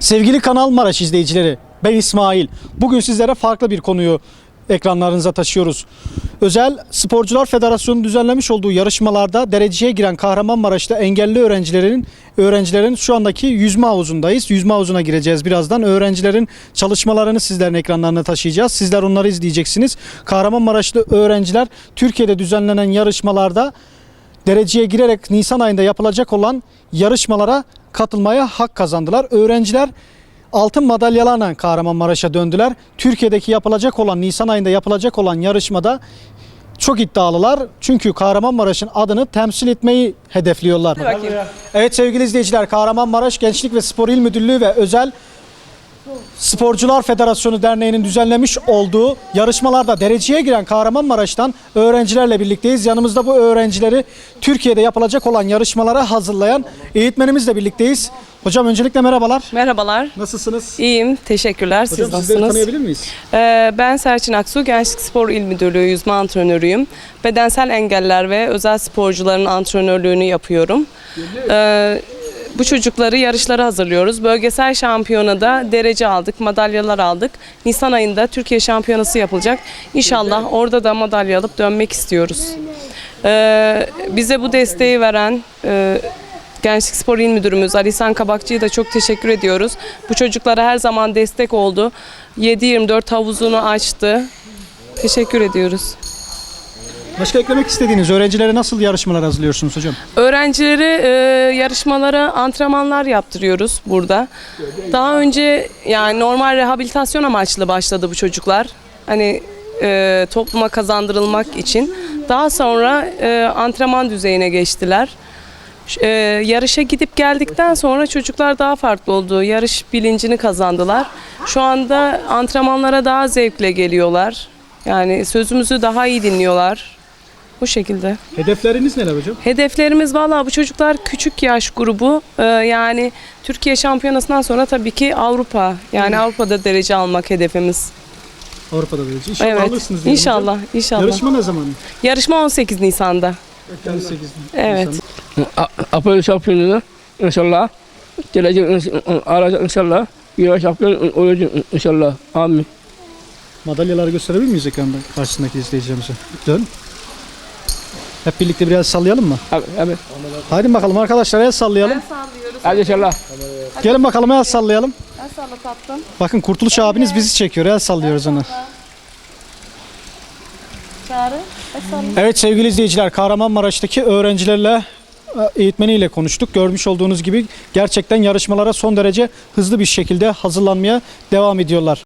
Sevgili Kanal Maraş izleyicileri, ben İsmail. Bugün sizlere farklı bir konuyu ekranlarınıza taşıyoruz. Özel Sporcular Federasyonu düzenlemiş olduğu yarışmalarda dereceye giren Kahramanmaraş'ta engelli öğrencilerin öğrencilerin şu andaki yüzme havuzundayız. Yüzme havuzuna gireceğiz birazdan. Öğrencilerin çalışmalarını sizlerin ekranlarına taşıyacağız. Sizler onları izleyeceksiniz. Kahramanmaraşlı öğrenciler Türkiye'de düzenlenen yarışmalarda dereceye girerek Nisan ayında yapılacak olan yarışmalara katılmaya hak kazandılar. Öğrenciler altın madalyalarla Kahramanmaraş'a döndüler. Türkiye'deki yapılacak olan Nisan ayında yapılacak olan yarışmada çok iddialılar. Çünkü Kahramanmaraş'ın adını temsil etmeyi hedefliyorlar. Evet sevgili izleyiciler Kahramanmaraş Gençlik ve Spor İl Müdürlüğü ve özel Sporcular Federasyonu Derneği'nin düzenlemiş olduğu yarışmalarda dereceye giren Kahramanmaraş'tan öğrencilerle birlikteyiz. Yanımızda bu öğrencileri Türkiye'de yapılacak olan yarışmalara hazırlayan eğitmenimizle birlikteyiz. Hocam öncelikle merhabalar. Merhabalar. Nasılsınız? İyiyim. Teşekkürler. Siz Hocam sizleri nasılsınız? tanıyabilir miyiz? Ee, ben Serçin Aksu, Gençlik Spor İl Müdürlüğü yüzme antrenörüyüm. Bedensel engeller ve özel sporcuların antrenörlüğünü yapıyorum. Ee, bu çocukları yarışlara hazırlıyoruz. Bölgesel şampiyonada derece aldık, madalyalar aldık. Nisan ayında Türkiye şampiyonası yapılacak. İnşallah orada da madalya alıp dönmek istiyoruz. Ee, bize bu desteği veren e, Gençlik Spor İl Müdürümüz Ali İhsan Kabakçı'ya da çok teşekkür ediyoruz. Bu çocuklara her zaman destek oldu. 7-24 havuzunu açtı. Teşekkür ediyoruz. Başka eklemek istediğiniz öğrencilere nasıl yarışmalar hazırlıyorsunuz hocam? Öğrencileri e, yarışmalara antrenmanlar yaptırıyoruz burada. Daha önce yani normal rehabilitasyon amaçlı başladı bu çocuklar. Hani e, topluma kazandırılmak için. Daha sonra e, antrenman düzeyine geçtiler. E, yarışa gidip geldikten sonra çocuklar daha farklı oldu. Yarış bilincini kazandılar. Şu anda antrenmanlara daha zevkle geliyorlar. Yani sözümüzü daha iyi dinliyorlar. Bu şekilde. Hedefleriniz neler hocam? Hedeflerimiz valla bu çocuklar küçük yaş grubu. Ee, yani Türkiye şampiyonasından sonra tabii ki Avrupa. Yani Avrupa'da derece almak hedefimiz. Avrupa'da derece. İnşallah evet. alırsınız diyelim hocam. İnşallah, inşallah. Yarışma ne zaman? Yarışma 18 Nisan'da. 58 Evet. Nisan. Apel şampiyonu inşallah. Gelecek alacak inşallah. Dünya şampiyon olacak inşallah. Amin. Madalyaları gösterebilir miyiz ekranda karşısındaki izleyicilerimize? Dön. Hep birlikte biraz sallayalım mı? Abi, abi. Haydi bakalım arkadaşlar el sallayalım. sallıyoruz. Hadi inşallah. Gelin bakalım el sallayalım. Ben salla tatlım. Bakın Kurtuluş abiniz bizi çekiyor. El sallıyoruz ona. Çağrı. salla. Evet sevgili izleyiciler Kahramanmaraş'taki öğrencilerle e, eğitmeniyle konuştuk. Görmüş olduğunuz gibi gerçekten yarışmalara son derece hızlı bir şekilde hazırlanmaya devam ediyorlar.